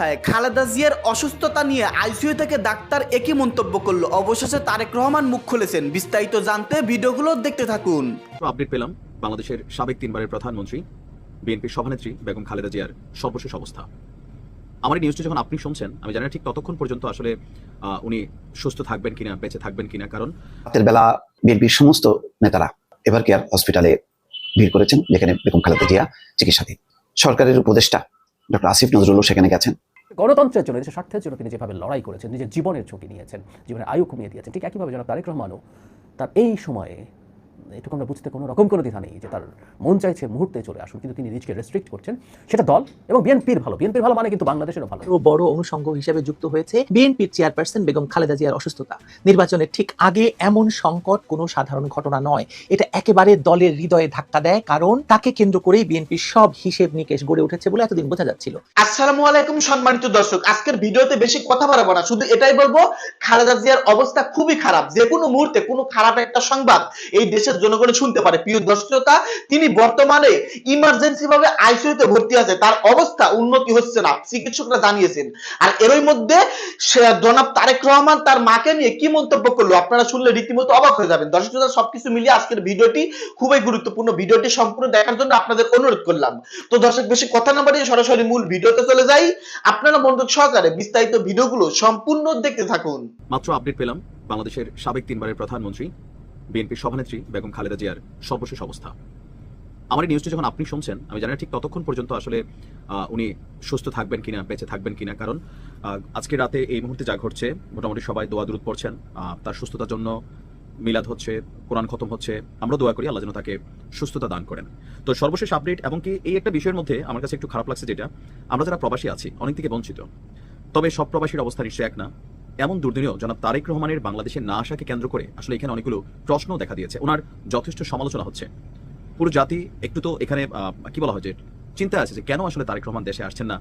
হায়। খালেদা জিয়ার অসুস্থতা নিয়ে আইসিইউ থেকে ডাক্তার একই মন্তব্য করল। অবশেষে তারেক রহমান মুখ খুলেছেন। বিস্তারিত জানতে ভিডিওগুলো দেখতে থাকুন। আপডেট পেলাম বাংলাদেশের সাবেক তিনবারের প্রধানমন্ত্রী বিএনপির সভানেত্রী বেগম খালেদা জিয়ার সর্বশেষ অবস্থা। আমার এই নিউজটা যখন আপনি শুনছেন আমি জানি না ঠিক ততক্ষণ পর্যন্ত আসলে আহ, উনি সুস্থ থাকবেন কিনা বেঁচে থাকবেন কিনা কারণ রাতের বেলা বিএনপির সমস্ত নেতারা এবার কেয়ার হসপিটালে ভিড় করেছেন যেখানে বেগম খালেদা জিয়া চিকিৎসাধীন। সরকারের উপদেষ্টা ডক্টর আসিফ নজরুলও সেখানে গেছেন। গণতন্ত্রের জন্য দেশের স্বার্থের জন্য তিনি যেভাবে লড়াই করেছেন, নিজের জীবনের ঝুঁকি নিয়েছেন, জীবনের আয়ু কমিয়ে দিয়েছেন, ঠিক একইভাবে যেন তারেক রহমানও তার এই সময়ে এটুকু আমরা বুঝতে কোনো রকম কোনো দ্বিধা নেই যে তার মন চাইছে মুহূর্তে চলে আসুন কিন্তু তিনি নিজকে রেস্ট্রিক্ট করছেন। সেটা দল এবং বিএনপির ভালো। বিএনপির ভালো মানে কিন্তু বাংলাদেশেরও ভালো। বড় অনুষঙ্গ হিসেবে যুক্ত হয়েছে বিএনপির চেয়ারপারসন বেগম খালেদা জিয়ার অসুস্থতা। নির্বাচনের ঠিক আগে এমন সংকট কোনো সাধারণ ঘটনা নয়। এটা একেবারে দলের হৃদয়ে ধাক্কা দেয় কারণ তাকে কেন্দ্র করেই বিএনপির সব হিসেব নিকেশ গড়ে উঠেছে বলে এতদিন বোঝা যাচ্ছিল। আসসালামু আলাইকুম সম্মানিত দর্শক। আজকের ভিডিওতে বেশি কথা বাড়াবো না। শুধু এটাই বলব খালেদা জিয়ার অবস্থা খুবই খারাপ। যে কোনো মুহূর্তে কোনো খারাপ একটা সংবাদ এই দেশের জনগণ শুনতে পারে। প্রিয় দর্শকতা তিনি বর্তমানে ইমার্জেন্সি ভাবে আইসিইউতে ভর্তি আছে। তার অবস্থা উন্নতি হচ্ছে না, চিকিৎসকরা জানিয়েছেন। আর এরই মধ্যে জনাব তারেক রহমান তার মাকে নিয়ে কি মন্তব্য করল? আপনারা শুনলে রীতিমতো অবাক হয়ে যাবেন। দর্শক, শ্রোতা, সবকিছু মিলিয়ে আজকের ভিডিওটি খুবই গুরুত্বপূর্ণ। ভিডিওটি সম্পূর্ণ দেখার জন্য আপনাদের অনুরোধ করলাম। তো দর্শক, বেশি কথা না বাড়িয়ে সরাসরি মূল ভিডিওতে চলে যাই। আপনারা মনোযোগ সহকারে বিস্তারিত ভিডিওগুলো সম্পূর্ণ দেখতে থাকুন। মাত্র আপডেট পেলাম বাংলাদেশের সাবেক তিনবারের প্রধানমন্ত্রী বিএনপির সভানেত্রী বেগম খালেদা জিয়ার সর্বশেষ অবস্থা। আমার এই নিউজটা যখন আপনি শুনছেন, আমি জানি ঠিক ততক্ষণ পর্যন্ত আসলে উনি সুস্থ থাকবেন কিনা, বেঁচে থাকবেন কিনা, কারণ আজকে রাতে এই মুহূর্তে যা ঘটছে, মোটামুটি সবাই দোয়া দূরত পড়ছেন। তার সুস্থতার জন্য মিলাদ হচ্ছে, কোরআন খতম হচ্ছে, আমরা দোয়া করি আল্লাহ যেন তাকে সুস্থতা দান করেন। তো সর্বশেষ আপডেট এবং কি এই একটা বিষয়ের মধ্যে আমার কাছে একটু খারাপ লাগছে যেটা, আমরা যারা প্রবাসী আছি, অনেক থেকে বঞ্চিত। তবে সব প্রবাসীর অবস্থা নিশ্চয়ই এক না। এমন দুর্দিনেও জনাব তারেক রহমানের বাংলাদেশে না আসাকে কেন্দ্র করে আসলে এখানে অনেকগুলো প্রশ্ন দেখা দিয়েছে। ওনার যথেষ্ট সমালোচনা হচ্ছে। পুরো জাতি একটু তো এখানে কি বলা হয় যে চিন্তা আছে যে কেন আসলে তারেক রহমান দেশে আসছেন না?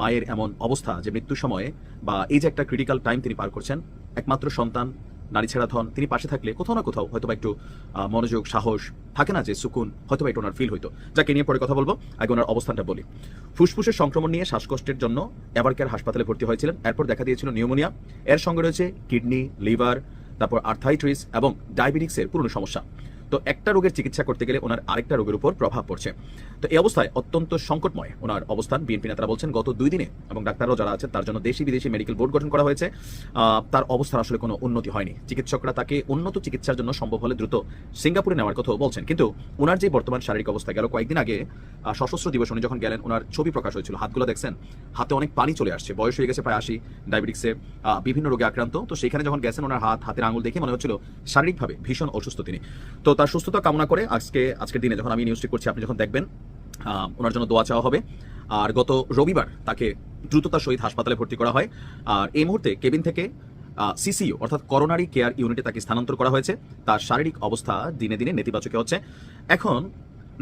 মায়ের এমন অবস্থা যে মৃত্যুর সময়ে বা এই যে একটা ক্রিটিক্যাল টাইম তিনি পার করছেন, একমাত্র সন্তান নারী ছেড়া ধন, তিনি পাশে থাকলে কোথাও না কোথাও হয়তো একটু মনোযোগ, সাহস থাকে না যে সুকুন হয়তো একটু ওনার ফিল হইতো। যাকে নিয়ে পরে কথা বলব। আগে ওনার অবস্থানটা বলি। ফুসফুসের সংক্রমণ নিয়ে শ্বাসকষ্টের জন্য এবারকার হাসপাতালে ভর্তি হয়েছিলেন। এরপর দেখা দিয়েছিল নিউমোনিয়া। এর সঙ্গে রয়েছে কিডনি, লিভার, তারপর আর্থাইট্রিস এবং ডায়াবেটিক্সের পুরনো সমস্যা। তো একটা রোগের চিকিৎসা করতে গেলে ওনার আরেকটা রোগের উপর প্রভাব পড়ছে। তো এই অবস্থায় অত্যন্ত সংকটময় ওনার অবস্থান। বিএনপি নেতারা বলছেন, গত দুই দিনে এবং ডাক্তাররাও যারা আছেন, তার জন্য দেশি বিদেশি মেডিকেল বোর্ড গঠন করা হয়েছে। তার অবস্থার আসলে কোনো উন্নতি হয়নি। চিকিৎসকরা তাকে উন্নত চিকিৎসার জন্য সম্ভব হলে দ্রুত সিঙ্গাপুরে নেওয়ার কথাও বলছেন। কিন্তু ওনার যে বর্তমান শারীরিক অবস্থা গেল কয়েকদিন আগে সশস্ত্র দিবস উনি যখন গেলেন, ওনার ছবি প্রকাশ হয়েছিল। হাতগুলো দেখছেন, হাতে অনেক পানি চলে আসছে। বয়স হয়ে গেছে প্রায় আশি ডায়াবেটিক্সে বিভিন্ন রোগে আক্রান্ত। তো সেখানে যখন গেছেন, ওনার হাত, হাতের আঙুল দেখে মনে হচ্ছিল শারীরিকভাবে ভীষণ অসুস্থ তিনি। তো তার সুস্থতা কামনা করে আজকে, আজকের দিনে যখন আমি নিউজটি করছি, আপনি যখন দেখবেন ওনার জন্য দোয়া চাওয়া হবে। আর গত রবিবার তাকে দ্রুততার সহিত হাসপাতালে ভর্তি করা হয়। আর এই মুহূর্তে কেবিন থেকে সিসিইউ অর্থাৎ করোনারি কেয়ার ইউনিটে তাকে স্থানান্তর করা হয়েছে। তার শারীরিক অবস্থা দিনে দিনে নেতিবাচকে হচ্ছে। এখন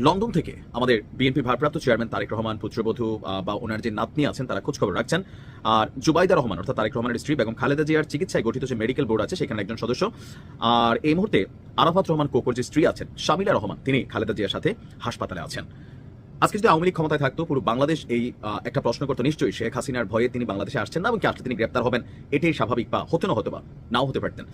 লন্ডন থেকে আমাদের বিএনপি ভারপ্রাপ্ত চেয়ারম্যান তারেক রহমান, পুত্রবধূ বা ওনার যে নাতনি আছেন, তারা খোঁজখবর রাখছেন। আর জুবাইদা রহমান, অর্থাৎ তারেক রহমানের স্ত্রী বেগম খালেদা জিয়ার চিকিৎসায় গঠিত যে মেডিকেল বোর্ড আছে, সেখানে একজন সদস্য। আর এই মুহূর্তে আরাফাত রহমান কোকর যে স্ত্রী আছেন, শামিলা রহমান, তিনি খালেদা জিয়ার সাথে হাসপাতালে আছেন। আজকে যদি আওয়ামী ক্ষমতায় থাকতো, পুরো বাংলাদেশ এই একটা প্রশ্ন করতো, নিশ্চয়ই শেখ হাসিনার ভয়ে তিনি বাংলাদেশে আসছেন না এবং আসলে তিনি গ্রেপ্তার হবেন, এটাই স্বাভাবিক বা হতে না হতে বা নাও হতে পারতেন।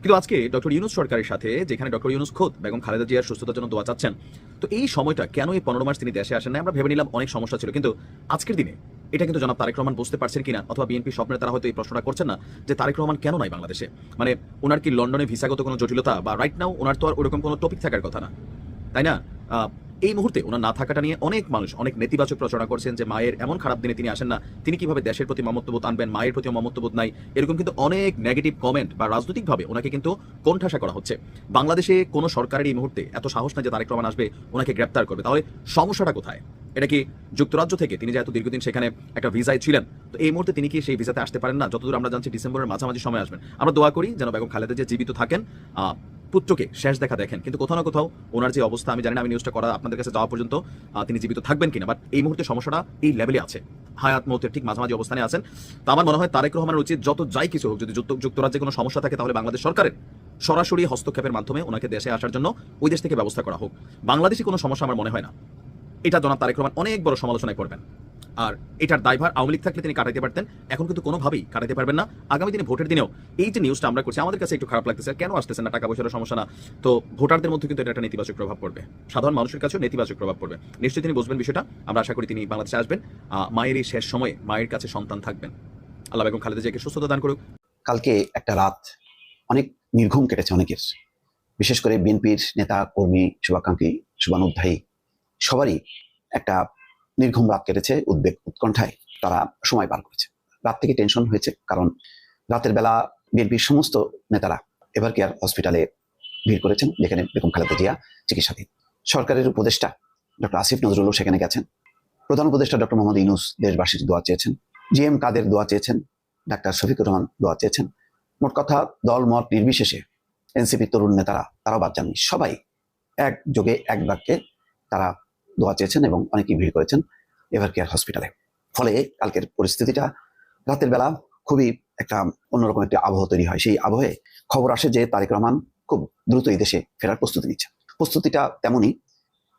কিন্তু আজকে ডক্টর ইউনুস সরকারের সাথে, যেখানে ডক্টর ইউনুস খোদ, বেগম খালেদা জিয়ার সুস্থতার জন্য দোয়া চাচ্ছেন, তো এই সময়টা কেন এই পনেরো মাস তিনি দেশে আসেন না আমরা ভেবে নিলাম অনেক সমস্যা ছিল, কিন্তু আজকের দিনে, এটা কিন্তু জনাব তারেক রহমান বুঝতে পারছেন কিনা, অথবা বিএনপি স্বপ্নে তারা হয়তো এই প্রশ্নটা করছেন না, যে তারেক রহমান কেন নাই বাংলাদেশে? মানে ওনার কি লন্ডনে ভিসাগত কোনো জটিলতা বা রাইট নাও ওনার তো আর ওরকম কোনো টপিক থাকার কথা না, তাই না? এই মুহূর্তে ওনার না থাকাটা নিয়ে অনেক মানুষ, অনেক নেতিবাচক প্রচারণা করছেন যে মায়ের এমন খারাপ দিনে তিনি আসেন না। তিনি কীভাবে দেশের প্রতি মমত্ববোধ আনবেন, মায়ের প্রতি মমত্ববোধ নাই, এরকম কিন্তু অনেক নেগেটিভ কমেন্ট বা রাজনৈতিকভাবে ওনাকে কিন্তু কোণঠাসা করা হচ্ছে। বাংলাদেশে কোনো সরকারের এই মুহূর্তে এত সাহস না যে তারেক রহমান আসবে, ওনাকে গ্রেপ্তার করবে। তাহলে সমস্যাটা কোথায়? এটা কি যুক্তরাজ্য থেকে? তিনি যেহেতু দীর্ঘদিন সেখানে একটা ভিসায় ছিলেন, তো এই মুহূর্তে তিনি কি সেই ভিসাতে আসতে পারেন না? যতদূর আমরা জানছি, ডিসেম্বরের মাঝামাঝি সময় আসবেন। আমরা দোয়া করি যেন বেগম খালেদা যে জীবিত থাকেন। পুত্রকে শেষ দেখা দেখেন। কিন্তু কোথাও না কোথাও ওনার যে অবস্থা, আমি জানি না, আমি নিউজটা করা আপনাদের কাছে যাওয়া পর্যন্ত তিনি জীবিত থাকবেন কিনা বাট এই মুহূর্তে সমস্যাটা এই লেভেলে আছে। হায়াত মৌতের ঠিক মাঝামাঝি অবস্থানে আছেন। তো আমার মনে হয় তারেক রহমানের উচিত যত যাই কিছু হোক, যদি যুক্ত- যুক্তরাজ্যে কোনো সমস্যা থাকে, তাহলে বাংলাদেশ সরকারের সরাসরি হস্তক্ষেপের মাধ্যমে ওনাকে দেশে আসার জন্য ওই দেশ থেকে ব্যবস্থা করা হোক। বাংলাদেশে কোনো সমস্যা আমার মনে হয় না। এটা জনাব তারেক রহমান অনেক বড় সমালোচনায় করবেন আর এটার দায়ভার আওয়ামী লীগ থাকলে তিনি কাটাতে পারতেন, এখন কিন্তু কোনোভাবেই কাটাতে পারবেন না। আগামী দিনে ভোটের দিনেও এই যে নিউজটা আমরা করছি, আমাদের কাছে একটু খারাপ লাগতেছে, কেন আসতেছে না, টাকা পয়সার সমস্যা না। তো ভোটারদের মধ্যে কিন্তু এটা একটা নেতিবাচক প্রভাব পড়বে। সাধারণ মানুষের কাছেও নেতিবাচক প্রভাব পড়বে। নিশ্চয়ই তিনি বুঝবেন বিষয়টা। আমরা আশা করি তিনি বাংলাদেশে আসবেন। মায়ের এই শেষ সময়ে মায়ের কাছে সন্তান থাকবেন। আল্লাহ বেগম খালেদা জিয়াকে সুস্থতা দান করুক। কালকে একটা রাত অনেক নির্ঘুম কেটেছে অনেকের। বিশেষ করে বিএনপির নেতা, কর্মী, শুভাকাঙ্ক্ষী, শুভানুধ্যায়ী, সবারই একটা নির্ঘুম রাত কেটেছে উদ্বেগ উৎকণ্ঠায়। তারা সময় পার করেছে। রাত থেকে টেনশন হয়েছে কারণ রাতের বেলা বিএনপির সমস্ত নেতারা এবার কেয়ার হসপিটালে ভিড় করেছেন? যেখানে বেগম খালেদা জিয়া চিকিৎসাধীন। সরকারের উপদেষ্টা ডক্টর আসিফ নজরুলও সেখানে গেছেন। প্রধান উপদেষ্টা ডক্টর মোহাম্মদ ইউনুস দেশবাসীর দোয়া চেয়েছেন। জি এম কাদের দোয়া চেয়েছেন? ডাক্তার শফিকুর রহমান দোয়া চেয়েছেন। মোট কথা দল মত নির্বিশেষে এনসিপি তরুণ নেতারা, তারাও বাদ যাননি। সবাই একযোগে এক বাক্যে তারা দোয়া চেয়েছেন এবং অনেকেই ভিড় করেছেন এভার কেয়ার হসপিটালে। ফলে কালকের পরিস্থিতিটা রাতের বেলা খুবই একটা অন্যরকম একটা আবহ তৈরি হয়। সেই আবহে খবর আসে যে তারেক রহমান খুব দ্রুত এই দেশে ফেরার প্রস্তুতি নিচ্ছেন। প্রস্তুতিটা তেমনই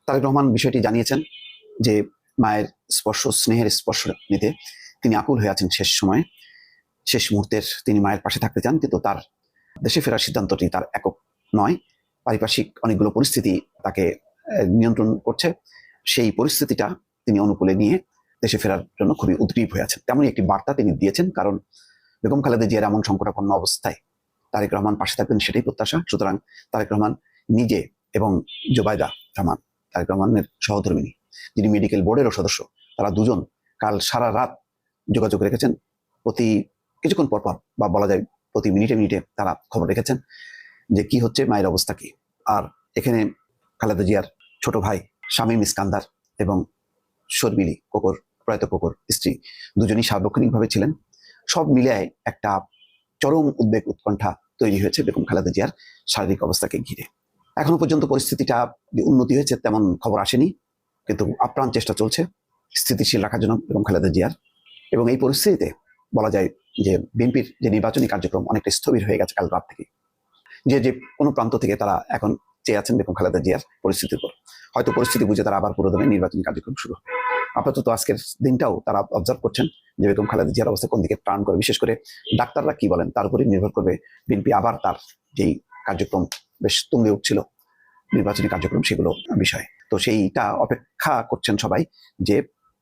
তারেক রহমান বিষয়টি জানিয়েছেন যে মায়ের স্পর্শ, স্নেহের স্পর্শ নিতে তিনি আকুল হয়ে আছেন শেষ সময়ে। শেষ মুহূর্তের তিনি মায়ের পাশে থাকতে চান, কিন্তু তার দেশে ফেরার সিদ্ধান্তটি তার একক নয়। পারিপার্শ্বিক অনেকগুলো পরিস্থিতি তাকে নিয়ন্ত্রণ করছে। সেই পরিস্থিতিটা তিনি অনুকূলে নিয়ে দেশে ফেরার জন্য খুবই উদ্গ্রীব হয়ে আছেন। তেমনই একটি বার্তা তিনি দিয়েছেন, কারণ বেগম খালেদা জিয়ার এমন সংকটাপন্ন অবস্থায় তারেক রহমান পাশে থাকবেন সেটাই প্রত্যাশা। সুতরাং তারেক রহমান নিজে এবং জোবায়দা রহমান, তারেক রহমানের সহধর্মিনী, যিনি মেডিকেল বোর্ডেরও সদস্য, তারা দুজন কাল সারা রাত যোগাযোগ রেখেছেন। প্রতি কিছুক্ষণ পর পর, বা বলা যায় প্রতি মিনিটে মিনিটে তারা খবর রেখেছেন যে কি হচ্ছে, মায়ের অবস্থা কি। আর এখানে খালেদা জিয়ার ছোট ভাই শামীম ইস্কান্দার এবং শর্মিলি কোকর, প্রয়াত কোকর স্ত্রী। দুজনই সার্বক্ষণিকভাবে ছিলেন। সব মিলিয়ে একটা চরম উদ্বেগ উৎকণ্ঠা তৈরি হয়েছে বেগম খালেদা জিয়ার শারীরিক অবস্থাকে ঘিরে। এখনও পর্যন্ত পরিস্থিতিটা উন্নতি হয়েছে তেমন খবর আসেনি, কিন্তু আপ্রাণ চেষ্টা চলছে স্থিতিশীল রাখার জন্য বেগম খালেদা জিয়ার। এবং এই পরিস্থিতিতে বলা যায় যে বিএনপির যে নির্বাচনী কার্যক্রম অনেকটা স্থবির হয়ে গেছে কাল রাত থেকে। যে যে কোনো প্রান্ত থেকে তারা এখন চেয়ে আছেন বেগম খালেদা জিয়ার পরিস্থিতির উপর। হয়তো পরিস্থিতি বুঝে তারা আবার পুরোদমে নির্বাচনী কার্যক্রম শুরু। আপাতত আজকের দিনটাও তারা অবজার্ভ করছেন যে বেগম খালেদা জিয়ার অবস্থা কোন দিকে টার্ন করে। বিশেষ করে ডাক্তাররা কি বলেন? তার উপরে নির্ভর করবে বিএনপি আবার তার যেই কার্যক্রম বেশ তুঙ্গে উঠছিল, নির্বাচনী কার্যক্রম সেগুলো বিষয়। তো সেইটা অপেক্ষা করছেন সবাই যে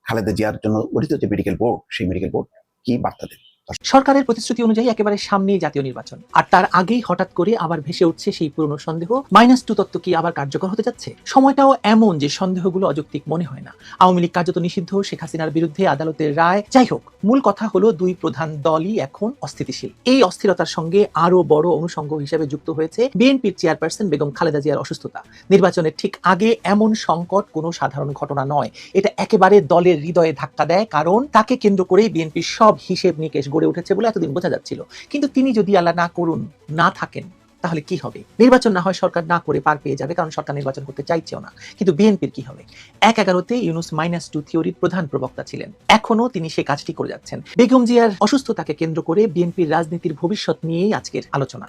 খালেদা জিয়ার জন্য গঠিত যে মেডিকেল বোর্ড সেই মেডিকেল বোর্ড কি বার্তা দেবে? সরকারের প্রতিশ্রুতি অনুযায়ী একেবারে সামনেই জাতীয় নির্বাচন। আর তার আগেই হঠাৎ করে আবার ভেসে উঠছে সেই পুরনো সন্দেহ। মাইনাস টু তত্ত্ব কি আবার কার্যকর হতে যাচ্ছে? সময়টাও এমন যে সন্দেহগুলো অযৌক্তিক মনে হয় না। আওয়ামী লীগ কার্যত নিষিদ্ধ, শেখ হাসিনার বিরুদ্ধে আদালতের রায়। যাই হোক, মূল কথা হলো দুই প্রধান দলই এখন অস্থিতিশীল। এই অস্থিরতার সঙ্গে আরও বড় অনুষঙ্গ হিসেবে যুক্ত হয়েছে বিএনপির চেয়ারপারসন বেগম খালেদা জিয়ার অসুস্থতা। নির্বাচনের ঠিক আগে এমন সংকট কোনো সাধারণ ঘটনা নয়। এটা একেবারে দলের হৃদয়ে ধাক্কা দেয়, কারণ তাকে কেন্দ্র করেই বিএনপির সব হিসেব নিকেশ গড়ে উঠেছে বলে এতদিন বোঝা যাচ্ছিল। কিন্তু তিনি যদি আল্লাহ না করুন, না থাকেন, তাহলে কি হবে? নির্বাচন না হয় সরকার না করে পার পেয়ে যাবে, কারণ সরকার নির্বাচন করতে চাইছেও না। কিন্তু বিএনপির কি হবে? এক এগারোতে ইউনুস মাইনাস টু থিওরির প্রধান প্রবক্তা ছিলেন। এখনও তিনি সে কাজটি করে যাচ্ছেন। বেগম জিয়ার অসুস্থতাকে কেন্দ্র করে বিএনপির রাজনীতির ভবিষ্যৎ নিয়েই আজকের আলোচনা।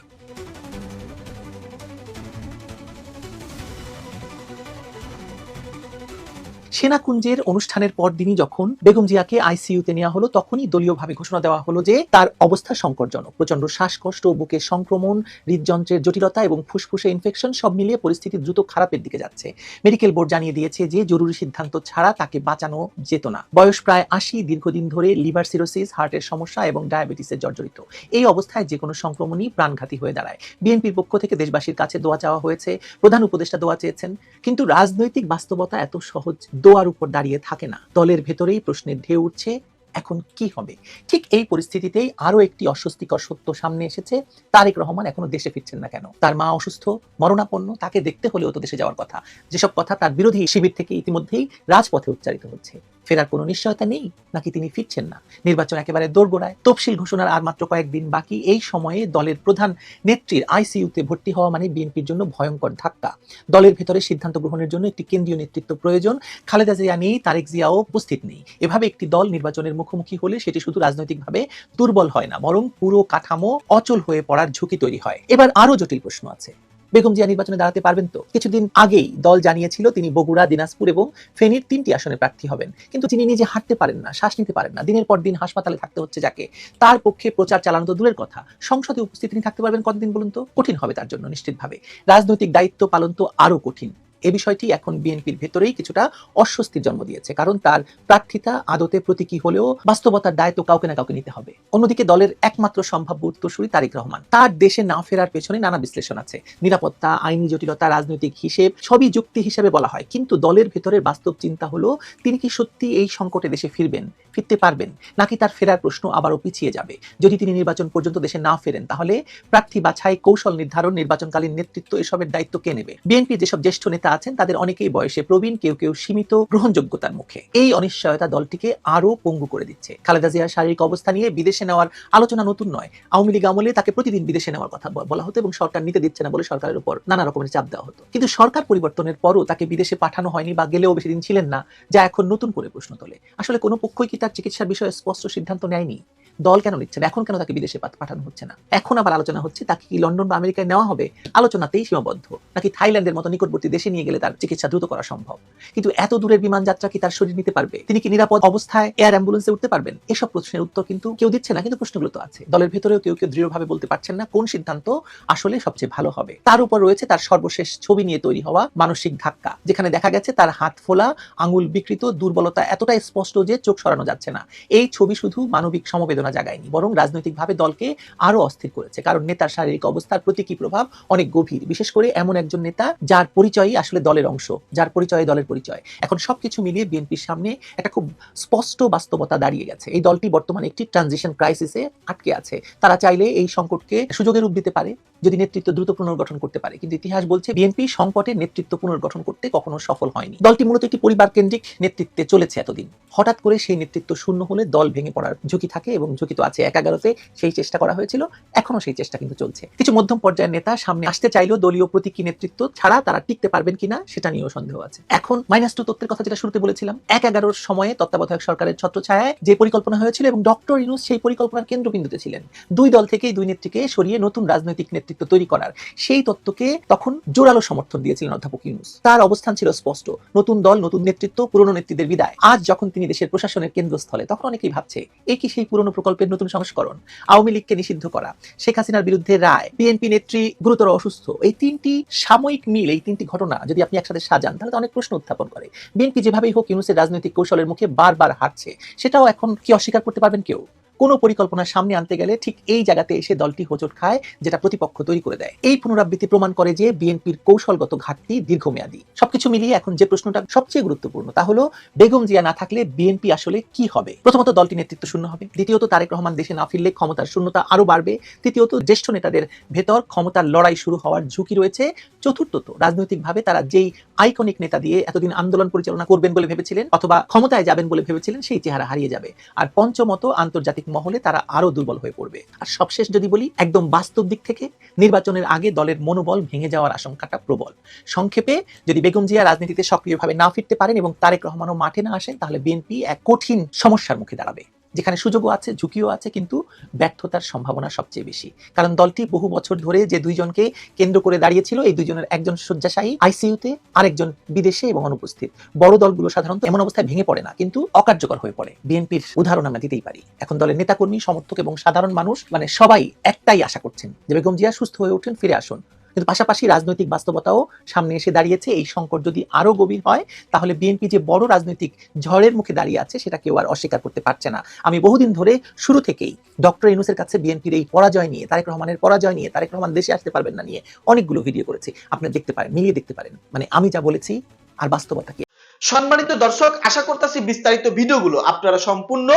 সেনাকুঞ্জের অনুষ্ঠানের পরদিনই যখন বেগম জিয়াকে আইসিইউতে নেওয়া হলো, তখনই দলীয়ভাবে ঘোষণা দেওয়া হলো যে তার অবস্থা সংকটজনক। প্রচণ্ড শ্বাসকষ্ট বুকের সংক্রমণ, হৃদযন্ত্রের জটিলতা এবং ফুসফুসে ইনফেকশন সব মিলিয়ে পরিস্থিতি দ্রুত খারাপের দিকে যাচ্ছে। মেডিকেল বোর্ড জানিয়ে দিয়েছে যে জরুরি সিদ্ধান্ত ছাড়া তাকে বাঁচানো যেত না। বয়স প্রায় আশি, দীর্ঘদিন ধরে লিভার সিরোসিস, হার্টের সমস্যা এবং ডায়াবেটিসের জর্জরিত। এই অবস্থায় যে কোনো সংক্রমণই প্রাণঘাতী হয়ে দাঁড়ায়। বিএনপির পক্ষ থেকে দেশবাসীর কাছে দোয়া চাওয়া হয়েছে। প্রধান উপদেষ্টা দোয়া চেয়েছেন, কিন্তু রাজনৈতিক বাস্তবতা এত সহজ দোয়ার উপর দাঁড়িয়ে থাকে না। দলের ভেতরেই প্রশ্নের ঢেউ উঠছে, এখন কি হবে? ঠিক এই পরিস্থিতিতেই আরও একটি অস্বস্তিকর সত্য সামনে এসেছে, তারেক রহমান এখনও দেশে ফিরছেন না কেন? তার মা অসুস্থ, মরণাপন্ন, তাকে দেখতে হলেও তো দেশে যাওয়ার কথা। যেসব কথা তার বিরোধী শিবির থেকে ইতিমধ্যেই রাজপথে উচ্চারিত হচ্ছে। ফেরার কোনো নিশ্চয়তা নেই? নাকি তিনি ফিরছেন না? নির্বাচন একেবারে দোরগোড়ায়। তফসিল ঘোষণার আর মাত্র কয়েকদিন বাকি। এই সময়ে দলের প্রধান নেত্রীর আইসিইউতে ভর্তি হওয়া মানে বিএনপির জন্য ভয়ঙ্কর ধাক্কা। দলের ভেতরে সিদ্ধান্ত গ্রহণের জন্য একটি কেন্দ্রীয় নেতৃত্ব প্রয়োজন। খালেদা জিয়া নেই, তারেক জিয়াও উপস্থিত নেই। এভাবে একটি দল নির্বাচনের মুখোমুখি হলে সেটি শুধু রাজনৈতিকভাবে দুর্বল হয় না, বরং পুরো কাঠামো অচল হয়ে পড়ার ঝুঁকি তৈরি হয়। এবার আরও জটিল প্রশ্ন আছে। বেগম জিয়া নির্বাচনে দাঁড়াতে পারবেন তো? কিছুদিন আগেই দল জানিয়েছিল তিনি বগুড়া, দিনাজপুর এবং ফেনীর তিনটি আসনে প্রার্থী হবেন। কিন্তু তিনি নিজে হাঁটতে পারেন না, শ্বাস নিতে পারেন না। দিনের পর দিন হাসপাতালে থাকতে হচ্ছে যাকে। তার পক্ষে প্রচার চালানো তো দূরের কথা। সংসদে উপস্থিত তিনি থাকতে পারবেন কতদিন বলুন তো? কঠিন হবে তার জন্য নিশ্চিতভাবে। রাজনৈতিক দায়িত্ব পালন তো আরও কঠিন। এ বিষয়টি এখন বিএনপির ভেতরেই কিছুটা অস্বস্তির জন্ম দিয়েছে, কারণ তার প্রার্থিতা আদতে প্রতীকী হলেও বাস্তবতার দায়িত্ব কাউকে না কাউকে নিতে হবে। অন্যদিকে দলের একমাত্র সম্ভাব্য উত্তরসূরি তারেক রহমান। তার দেশে না ফেরার পেছনে নানা বিশ্লেষণ আছে। নিরাপত্তা, আইনি জটিলতা, রাজনৈতিক হিসেব, সবই যুক্তি হিসেবে বলা হয়। কিন্তু দলের ভেতরের বাস্তব চিন্তা হলো, তিনি কি সত্যি এই সংকটে দেশে ফিরবেন, ফিরতে পারবেন? নাকি তার ফেরার প্রশ্ন আবারও পিছিয়ে যাবে? যদি তিনি নির্বাচন পর্যন্ত দেশে না ফেরেন, তাহলে প্রার্থী বাছাই কৌশল নির্ধারণ, নির্বাচনকালীন নেতৃত্ব এসবের দায়িত্ব কে নেবে? বিএনপির যেসব জ্যেষ্ঠ নেতা আছেন, তাদের অনেকেই বয়সে। প্রবীণ কেউ কেউ সীমিত গ্রহণযোগ্যতার মুখে। এই অনিশ্চয়তা দলটিকে আরও পঙ্গু করে দিচ্ছে। খালেদা জিয়ার শারীরিক অবস্থা নিয়ে বিদেশে নেওয়ার আলোচনা নতুন নয়। আওয়ামী লীগ আমলে তাকে প্রতিদিন বিদেশে নেওয়ার কথা বলা হতো এবং সরকার নিতে দিচ্ছে না বলে সরকারের উপর নানা রকমের চাপ দেওয়া হতো। কিন্তু সরকার পরিবর্তনের পরও তাকে বিদেশে পাঠানো হয়নি বা গেলেও বেশি দিন ছিলেন না, যা এখন নতুন করে প্রশ্ন তোলে। আসলে কোনো পক্ষই কি তার চিকিৎসার বিষয়ে স্পষ্ট সিদ্ধান্ত নেয়নি? দল কেন নিচ্ছে এখন কেন তাকে বিদেশে পাঠ- পাঠানো হচ্ছে না? এখন আবার আলোচনা হচ্ছে, তাকে কি লন্ডন বা আমেরিকায় নেওয়া হবে? আলোচনাতেই সীমাবদ্ধ। নাকি থাইল্যান্ডের মতো নিকটবর্তী দেশে নিয়ে গেলে তার চিকিৎসা দ্রুত করা সম্ভব। কিন্তু এত দূরের বিমান যাত্রা কি তার শরীর নিতে পারবে? তিনি কি নিরাপদ অবস্থায় এয়ার অ্যাম্বুলেন্সে উঠতে পারবেন? এসব প্রশ্নের উত্তর কিন্তু কেউ দিচ্ছে না, কিন্তু প্রশ্নগুলো তো আছে। দলের ভেতরেও কেউ কেউ দৃঢ়ভাবে বলতে পারছেন না কোন সিদ্ধান্ত আসলে সবচেয়ে ভালো হবে। তার উপর রয়েছে তার সর্বশেষ ছবি নিয়ে তৈরি হওয়া মানসিক ধাক্কা, যেখানে দেখা গেছে তার হাত ফোলা, আঙুল বিকৃত, দুর্বলতা এতটাই স্পষ্ট যে চোখ সরানো যাচ্ছে না। এই ছবি শুধু মানবিক সমবেদনা জাগায়নি, বরং রাজনৈতিকভাবে দলকে আরও অস্থির করেছে, কারণ নেতার শারীরিক অবস্থার প্রতীকী প্রভাব অনেক গভীর। বিশেষ করে এমন একজন নেতা যার পরিচয়ই আসলে দলের অংশ, যার পরিচয় দলের পরিচয়। এখন সবকিছু মিলিয়ে বিএনপির সামনে একটা খুব স্পষ্ট বাস্তবতা দাঁড়িয়ে গেছে। এই দলটি বর্তমানে একটি ট্রানজিশন ক্রাইসিসে আটকে আছে। তারা চাইলে এই সংকটকে সুযোগের রূপ দিতে পারে। যদি নেতৃত্ব দ্রুত পুনর্গঠন করতে পারে। কিন্তু ইতিহাস বলছে বিএনপি সংকটে নেতৃত্ব পুনর্গঠন করতে কখনো সফল হয়নি। দলটি মূলত একটি পরিবার কেন্দ্রিক নেতৃত্বে চলেছে এতদিন। হঠাৎ করে সেই নেতৃত্ব শূন্য হলে দল ভেঙে পড়ার ঝুঁকি থাকে এবং ঝুঁকি তো আছে এক এগারোতে সেই চেষ্টা করা হয়েছিল, এখনও সেই চেষ্টা কিন্তু চলছে। কিছু মধ্যম পর্যায়ের নেতা সামনে আসতে চাইলেও দলীয় প্রতীকী নেতৃত্ব ছাড়া তারা টিকতে পারবেন কিনা সেটা নিয়েও সন্দেহ আছে। এখন মাইনাস টু তত্ত্বের কথা যেটা শুরুতে বলেছিলাম এক এগারোর সময়ে তত্ত্বাবধায়ক সরকারের ছত্রছায়ায় যে পরিকল্পনা হয়েছিল এবং ডক্টর ইনুস সেই পরিকল্পনার কেন্দ্রবিন্দুতে ছিলেন। দুই দল থেকেই দুই নেত্রীকে সরিয়ে নতুন রাজনৈতিক নেতৃত্ব তৈরি করার সেই তত্ত্বকে তখন জোরালো সমর্থন দিয়েছিলেন অধ্যাপক ইউনুস। তার অবস্থান ছিল স্পষ্ট, নতুন দল, নতুন নেতৃত্ব, পুরনো নেত্রীদের বিদায়। আজ যখন তিনি দেশের প্রশাসনের কেন্দ্রস্থলে, তখন অনেকেই ভাবছে, এ কি সেই পুরনো প্রকল্পের নতুন সংস্করণ? আওয়ামী লীগকে নিষিদ্ধ করা, শেখ হাসিনার বিরুদ্ধে রায়, বিএনপি নেত্রী গুরুতর অসুস্থ, এই তিনটি সাময়িক মিল, এই তিনটি ঘটনা যদি আপনি একসাথে সাজান, তাহলে অনেক প্রশ্ন উত্থাপন করে। বিএনপি যেভাবেই হোক ইউনুসের রাজনৈতিক কৌশলের মুখে বারবার হারছে, সেটাও এখন কি অস্বীকার করতে পারবেন কেউ? কোনো পরিকল্পনা সামনে আনতে গেলে ঠিক এই জায়গাতে এসে দলটি হোঁচট খায়, যেটা প্রতিপক্ষ তৈরি করে দেয়। এই পুনরাবৃত্তি প্রমাণ করে যে বিএনপির কৌশলগত ঘাটতি দীর্ঘমেয়াদী। সবকিছু মিলিয়ে এখন যে প্রশ্নটা সবচেয়ে গুরুত্বপূর্ণ, তা হলো, বেগম জিয়া না থাকলে বিএনপি আসলে কি হবে? প্রথমত দলটি নেতৃত্ব শূন্য হবে। দ্বিতীয়ত, তারেক রহমান দেশে না ফিরলে ক্ষমতার শূন্যতা আরও বাড়বে। তৃতীয়ত, জ্যেষ্ঠ নেতাদের ভেতর ক্ষমতার লড়াই শুরু হওয়ার ঝুঁকি রয়েছে। চতুর্থত, রাজনৈতিকভাবে তারা যেই আইকনিক নেতা দিয়ে এতদিন আন্দোলন পরিচালনা করবেন বলে ভেবেছিলেন অথবা ক্ষমতায় যাবেন বলে ভেবেছিলেন, সেই চেহারা হারিয়ে যাবে। আর পঞ্চমত, আন্তর্জাতিক মহলে তারা আরও দুর্বল হয়ে পড়বে। আর সবশেষ যদি বলি, একদম বাস্তব দিক থেকে নির্বাচনের আগে দলের মনোবল ভেঙে যাওয়ার আশঙ্কাটা প্রবল। সংক্ষেপে, যদি বেগম জিয়া রাজনীতিতে সক্রিয়ভাবে না ফিরতে পারেন এবং তারেক রহমানও মাঠে না আসেন, তাহলে বিএনপি এক কঠিন সমস্যার মুখে দাঁড়াবে। যেখানে সুযোগও আছে, ঝুঁকিও আছে, কিন্তু ব্যর্থতার সম্ভাবনা সবচেয়ে বেশি। কারণ দলটি বহু বছর ধরে যে দুইজনকে কেন্দ্র করে দাঁড়িয়েছিল, এই দুইজনের একজন শয্যাশায়ী আইসিইউতে, আরেকজন বিদেশে এবং অনুপস্থিত। বড় দলগুলো সাধারণত এমন অবস্থায় ভেঙে পড়ে না, কিন্তু অকার্যকর হয়ে পড়ে। বিএনপির উদাহরণ আমরা দিতেই পারি। এখন দলের নেতাকর্মী, সমর্থক এবং সাধারণ মানুষ মানে সবাই একটাই আশা করছেন যে বেগম জিয়া সুস্থ হয়ে উঠেন, ফিরে আসুন। কিন্তু পাশাপাশি রাজনৈতিক বাস্তবতাও সামনে এসে দাঁড়িয়েছে। এই সংকট যদি আরও গভীর হয়, তাহলে বিএনপি যে বড় রাজনৈতিক ঝড়ের মুখে দাঁড়িয়ে আছে, সেটা কেউ আর অস্বীকার করতে পারছে না। আমি বহুদিন ধরে শুরু থেকেই ডক্টর ইনুসের কাছে বিএনপির এই পরাজয় নিয়ে, তারেক রহমানের পরাজয় নিয়ে, তারেক রহমান দেশে আসতে পারবেন না নিয়ে অনেকগুলো ভিডিও করেছি। আপনি দেখতে পারেন, মিলিয়ে দেখতে পারেন। মানে আমি যা বলেছি, আর বাস্তবতা কি? সম্মানিত দর্শক, আশা করতেছি বিস্তারিত ভিডিওগুলো আপনারা সম্পূর্ণ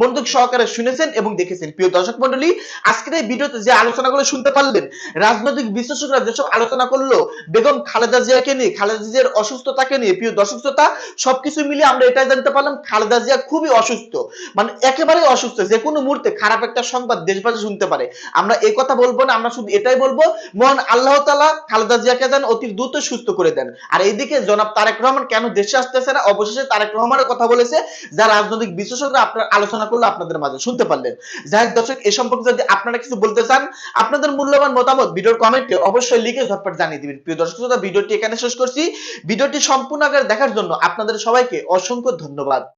মনোযোগ সহকারে শুনেছেন এবং দেখেছেন। প্রিয় দর্শক মন্ডলী আজকের এই ভিডিওতে যে আলোচনাগুলো শুনতে পারলেন, রাজনৈতিক বিশ্লেষকরা যেসব আলোচনা করল, বেগম খালেদা জিয়াকে নিয়ে, খালেদা জিয়ার অসুস্থতাকে নিয়ে, প্রিয় দর্শক শ্রোতা, সবকিছু মিলিয়ে আমরা এটাই জানতে পারলাম, খালেদা জিয়া খুবই অসুস্থ। মানে একেবারেই অসুস্থ, যে কোনো মুহূর্তে খারাপ একটা সংবাদ দেশবাসী শুনতে পারে। আমরা এই কথা বলব না, আমরা শুধু এটাই বলব, মহান আল্লাহ তালা খালেদা জিয়াকে যেন অতি দ্রুত সুস্থ করে দেন। আর এইদিকে জনাব তারেক রহমান, কেন দেশে আসতেছে না অবশেষে তারেক রহমানের কথা বলেছে যা রাজনৈতিক বিশ্লেষকরা আপনার আলোচনা করল আপনাদের মাঝে শুনতে পারলেন। যাই দর্শক এ সম্পর্কে যদি আপনারা কিছু বলতে চান আপনাদের মূল্যবান মতামত ভিডিওর কমেন্টে অবশ্যই লিখে ঝটপট জানিয়ে দিবেন। প্রিয় দর্শক শ্রোতা, ভিডিওটি এখানে শেষ করছি। ভিডিওটি সম্পূর্ণ আকারে দেখার জন্য আপনাদের সবাইকে অসংখ্য ধন্যবাদ।